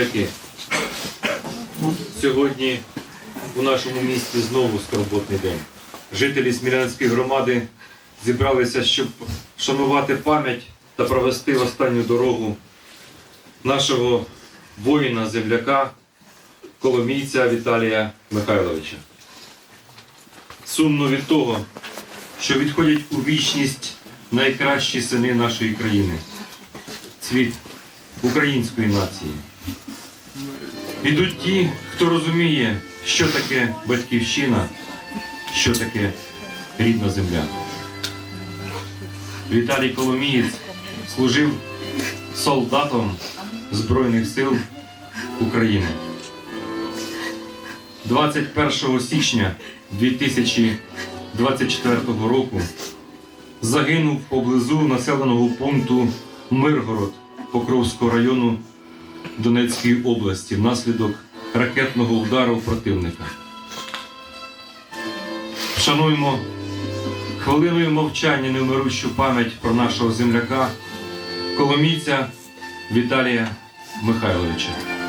Земляки, сьогодні у нашому місті знову скорботний день. Жителі Смілянської громади зібралися, щоб шанувати пам'ять та провести в останню дорогу нашого воїна-земляка, коломійця Віталія Михайловича. Сумно від того, що відходять у вічність найкращі сини нашої країни, цвіт української нації. Ідуть ті, хто розуміє, що таке батьківщина, що таке рідна земля. Віталій Коломієць служив солдатом Збройних сил України. 21 січня 2024 року загинув поблизу населеного пункту Миргород Покровського району Донецької області внаслідок ракетного удару противника. Шануємо хвилиною мовчання невмирущу пам'ять про нашого земляка, коломійця Віталія Михайловича.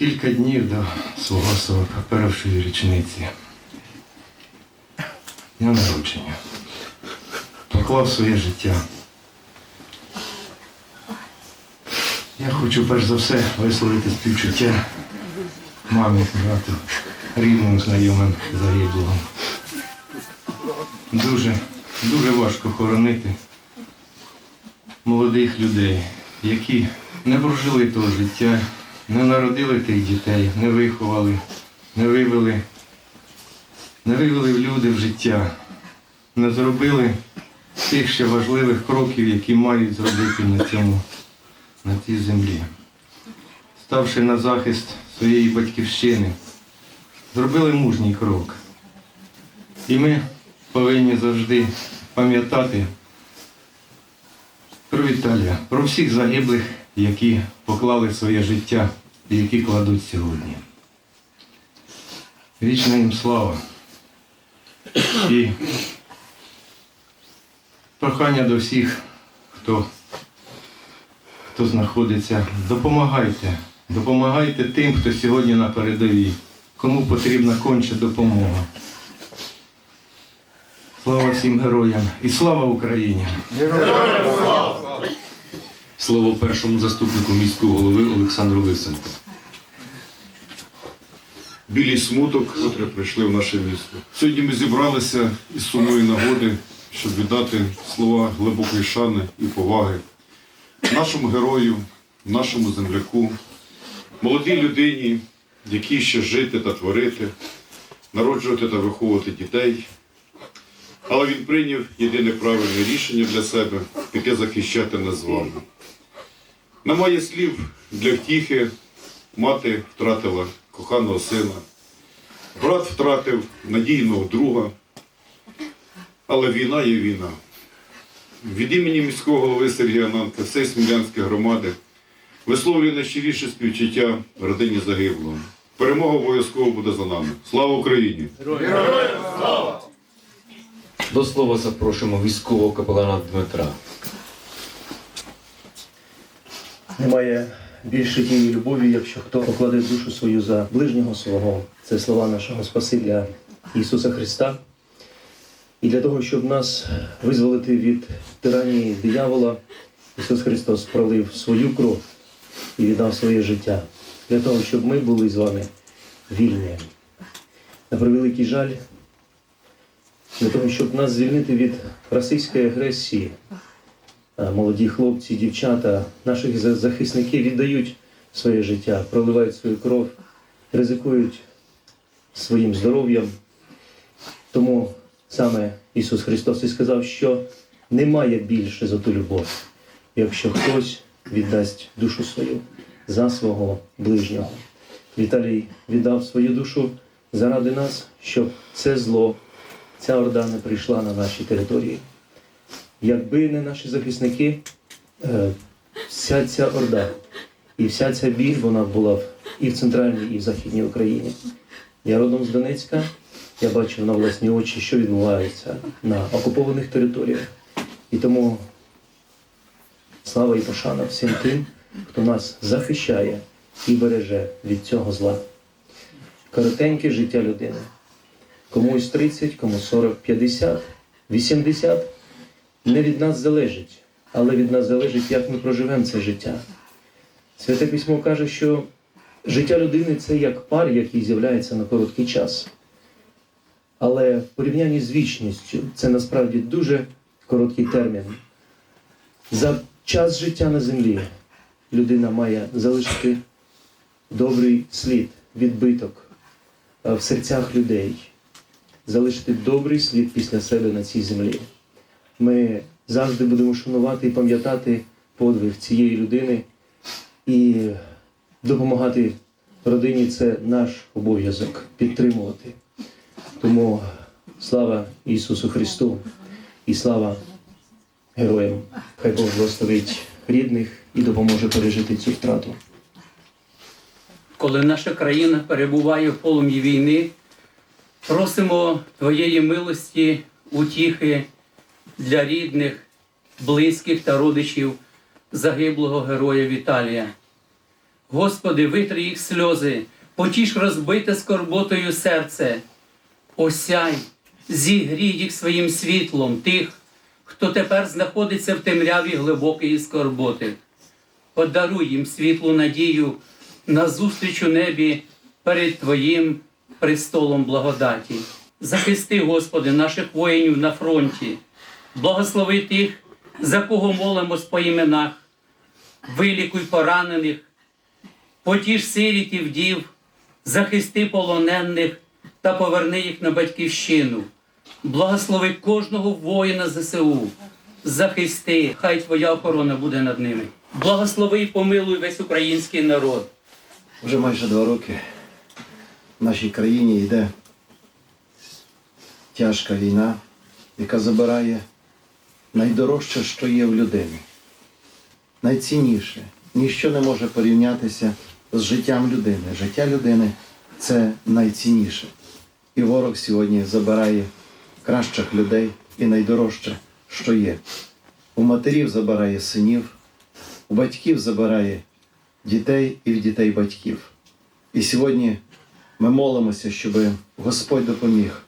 Кілька днів до свого 41-ї річниці. Дня народження. Поклав своє життя. Я хочу перш за все висловити співчуття мамі, брату, рідним знайомим загиблого. Дуже, дуже важко хоронити молодих людей, які не прожили того життя, не народили тих дітей, не виховали, не вивели, не вивели в люди в життя, не зробили тих ще важливих кроків, які мають зробити на цьому, на цій землі. Ставши на захист своєї батьківщини, зробили мужній крок. І ми повинні завжди пам'ятати про Віталія, про всіх загиблих, які поклали своє життя які кладуть сьогодні. Вічна їм слава. І прохання до всіх, хто, хто знаходиться, допомагайте. Допомагайте тим, хто сьогодні на передовій, кому потрібна конча допомога. Слава всім героям і слава Україні! Слово першому заступнику міського голови Олександру Лисенку. білі смуток, котрі прийшли в наше місто. Сьогодні ми зібралися із сумної нагоди, щоб віддати слова глибокої шани і поваги нашому герою, нашому земляку, молодій людині, якій ще жити та творити, народжувати та виховувати дітей. Але він прийняв єдине правильне рішення для себе піти захищати нас з вами. Немає слів для втіхи. Мати втратила коханого сина, брат втратив надійного друга. Але війна є війна. Від імені міського голови Сергія Нанка, всієї Смілянської громади висловлює найщиріше співчуття родині загиблого. Перемога обов'язково буде за нами. Слава Україні! До слова запрошуємо військового капелана Дмитра. Немає більше тієї любові, якщо хто покладе душу свою за ближнього свого. Це слова нашого Спасителя Ісуса Христа. І для того, щоб нас визволити від тиранії диявола, Ісус Христос пролив свою кров і віддав своє життя. Для того, щоб ми були з вами вільні. На превеликий жаль, для того, щоб нас звільнити від російської агресії, молоді хлопці, дівчата, наші захисники віддають своє життя, проливають свою кров, ризикують своїм здоров'ям. Тому саме Ісус Христос і сказав, що немає більше за ту любов, якщо хтось віддасть душу свою за свого ближнього. Віталій віддав свою душу заради нас, щоб це зло, ця орда не прийшла на наші території. Якби не наші захисники, е, вся ця орда і вся ця біль вона була б і в центральній, і в західній Україні. Я родом з Донецька. Я бачив на власні очі, що відбувається на окупованих територіях. І тому слава і пошана всім тим, хто нас захищає і береже від цього зла. Коротеньке життя людини. Комусь 30, комусь 40, 50, 80. Не від нас залежить, але від нас залежить, як ми проживемо це життя. Святе письмо каже, що життя людини це як пар, який з'являється на короткий час. Але в порівнянні з вічністю це насправді дуже короткий термін. За час життя на землі людина має залишити добрий слід, відбиток е, в серцях людей, залишити добрий слід після себе на цій землі. Ми завжди будемо шанувати і пам'ятати подвиг цієї людини і допомагати родині це наш обов'язок підтримувати. Тому слава Ісусу Христу і слава героям. Хай Бог благословить рідних і допоможе пережити цю втрату. коли наша країна перебуває в полум'ї війни, просимо Твоєї милості, утіхи для рідних, близьких та родичів загиблого героя Віталія. Господи, витри їх сльози, потіш розбите скорботою серце, осяй, зігрій їх своїм світлом тих, хто тепер знаходиться в темряві глибокої скорботи подаруй їм світлу надію на зустріч у небі перед Твоїм престолом благодаті. Захисти, Господи, наших воїнів на фронті, благослови тих, за кого молимось по іменах, вилікуй поранених, потіш сиріт і вдів, захисти полонених та поверни їх на батьківщину. Благослови кожного воїна ЗСУ, захисти, хай Твоя охорона буде над ними. Благослови і помилуй весь український народ. Вже майже два роки в нашій країні йде тяжка війна, яка забирає найдорожче, що є в людині. Найцінніше. Ніщо не може порівнятися з життям людини. Життя людини це найцінніше. І ворог сьогодні забирає кращих людей і найдорожче, що є. У матерів забирає синів, у батьків забирає дітей і в дітей батьків. І сьогодні ми молимося, щоб Господь допоміг,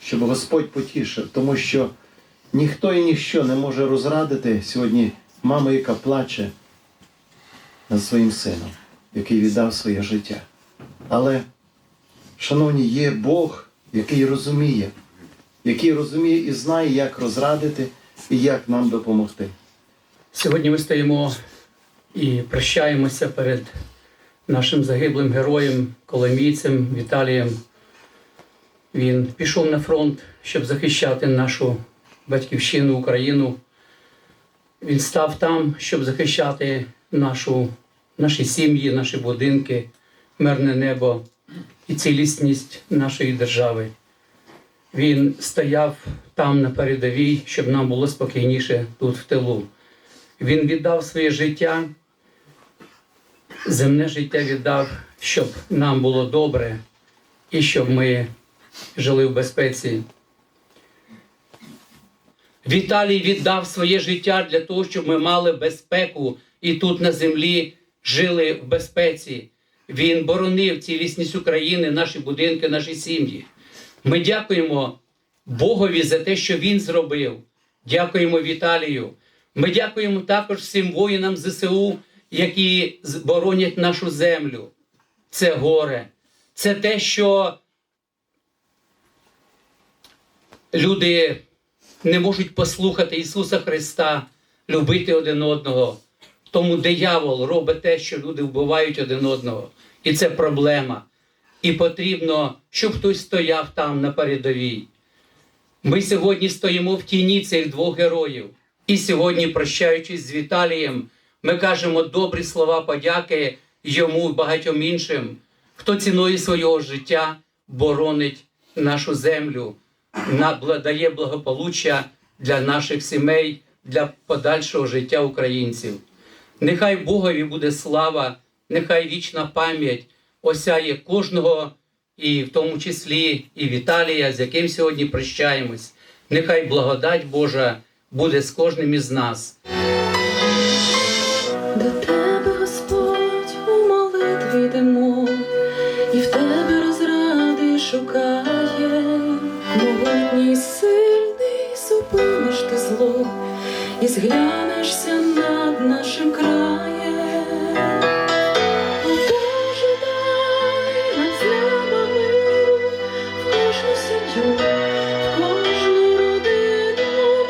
щоб Господь потішив, тому що ніхто і ніщо не може розрадити сьогодні маму, яка плаче над своїм сином, який віддав своє життя. Але, шановні, є Бог, який розуміє, який розуміє і знає, як розрадити і як нам допомогти. Сьогодні ми стоїмо і прощаємося перед нашим загиблим героєм, коломійцем Віталієм. Він пішов на фронт, щоб захищати нашу батьківщину, Україну. Він став там, щоб захищати нашу, наші сім'ї, наші будинки, мирне небо і цілісність нашої держави. Він стояв там на передовій, щоб нам було спокійніше тут в тилу. Він віддав своє життя, земне життя віддав, щоб нам було добре і щоб ми жили в безпеці. Віталій віддав своє життя для того, щоб ми мали безпеку і тут на землі жили в безпеці. Він боронив цілісність України, наші будинки, наші сім'ї. Ми дякуємо Богові за те, що він зробив. Дякуємо Віталію. Ми дякуємо також всім воїнам ЗСУ, які боронять нашу землю. Це горе. Це те, що люди не можуть послухати Ісуса Христа, любити один одного. Тому диявол робить те, що люди вбивають один одного. І це проблема. І потрібно, щоб хтось стояв там на передовій. Ми сьогодні стоїмо в тіні цих двох героїв. І сьогодні, прощаючись з Віталієм, ми кажемо добрі слова подяки йому і багатьом іншим, хто ціною свого життя боронить нашу землю, дає благополуччя для наших сімей, для подальшого життя українців. Нехай Богові буде слава, нехай вічна пам'ять осяє кожного, і в тому числі і Віталія, з яким сьогодні прощаємось. Нехай благодать Божа буде з кожним із нас. Зглянешся над нашим краєм. З неба миру в кожну сім'ю, в кожну родину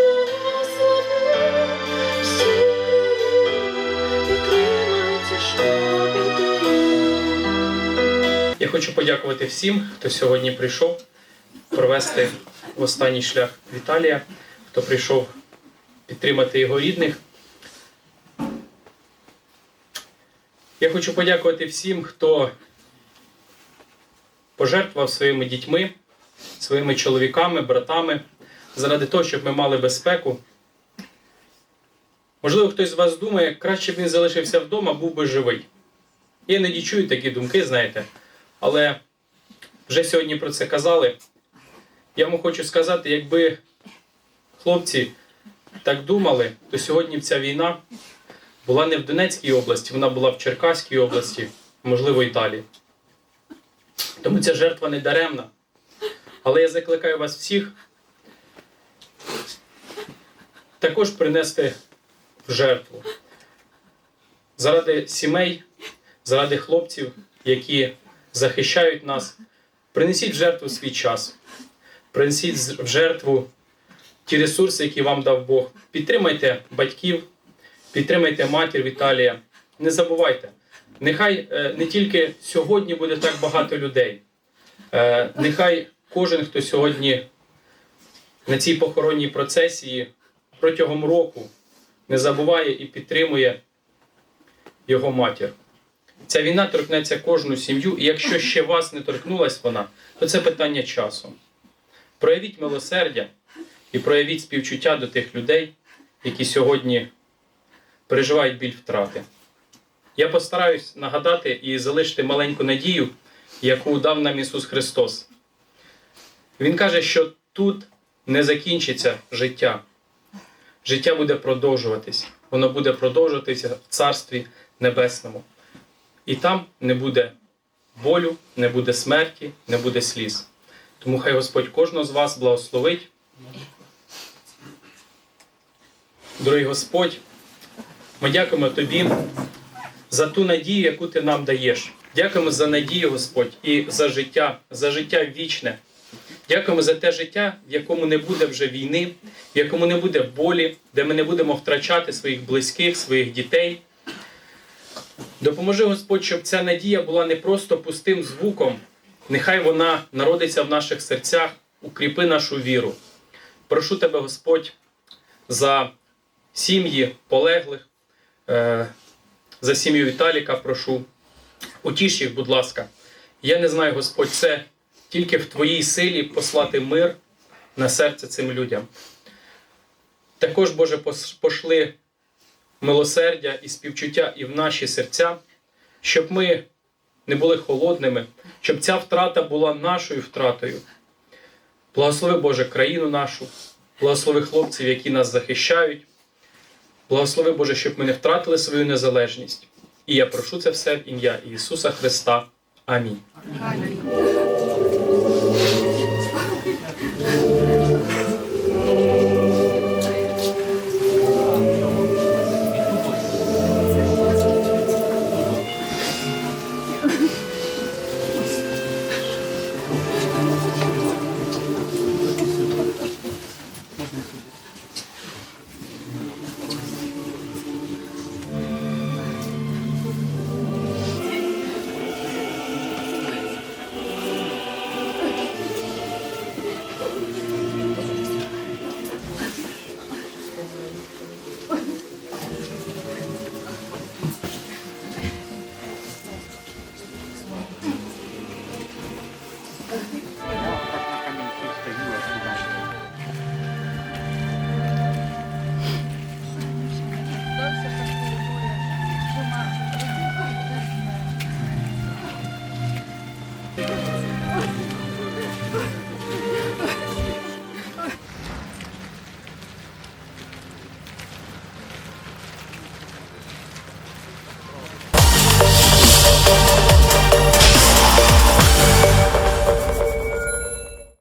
Я хочу подякувати всім, хто сьогодні прийшов провести в останній шлях Віталія, хто прийшов підтримати його рідних. Я хочу подякувати всім, хто пожертвував своїми дітьми, своїми чоловіками, братами заради того, щоб ми мали безпеку. Можливо, хтось з вас думає, краще б він залишився вдома, був би живий. Я іноді чую такі думки, знаєте. Але вже сьогодні про це казали. Я вам хочу сказати, якби хлопці так думали, то сьогодні ця війна була не в Донецькій області, вона була в Черкаській області, можливо, Італії. Тому ця жертва не даремна. Але я закликаю вас всіх також принести в жертву заради сімей, заради хлопців, які захищають нас. Принесіть в жертву свій час, принесіть в жертву ті ресурси, які вам дав Бог. Підтримайте батьків, підтримайте матір Віталія. Не забувайте, нехай е, не тільки сьогодні буде так багато людей, е, нехай кожен, хто сьогодні на цій похоронній процесії протягом року не забуває і підтримує його матір. Ця війна торкнеться кожну сім'ю, і якщо ще вас не торкнулась вона, то це питання часу. Проявіть милосердя і проявіть співчуття до тих людей, які сьогодні переживають біль втрати. Я постараюсь нагадати і залишити маленьку надію, яку дав нам Ісус Христос. Він каже, що тут не закінчиться життя. Життя буде продовжуватись. Воно буде продовжуватися в Царстві Небесному. І там не буде болю, не буде смерті, не буде сліз. Тому хай Господь кожного з вас благословить. Дорогий Господь, ми дякуємо Тобі за ту надію, яку Ти нам даєш. Дякуємо за надію, Господь, і за життя, за життя вічне. Дякуємо за те життя, в якому не буде вже війни, в якому не буде болі, де ми не будемо втрачати своїх близьких, своїх дітей. Допоможи Господь, щоб ця надія була не просто пустим звуком, нехай вона народиться в наших серцях, укріпи нашу віру. Прошу тебе, Господь, за сім'ї полеглих, е, за сім'ю Віталіка прошу. Утіш їх, будь ласка. Я не знаю, Господь, це тільки в Твоїй силі послати мир на серце цим людям. Також, Боже, пошли милосердя і співчуття і в наші серця, щоб ми не були холодними, щоб ця втрата була нашою втратою. Благослови Боже країну нашу, благослови хлопців, які нас захищають. Благослови Боже, щоб ми не втратили свою незалежність. І я прошу це все в ім'я Ісуса Христа. Амінь.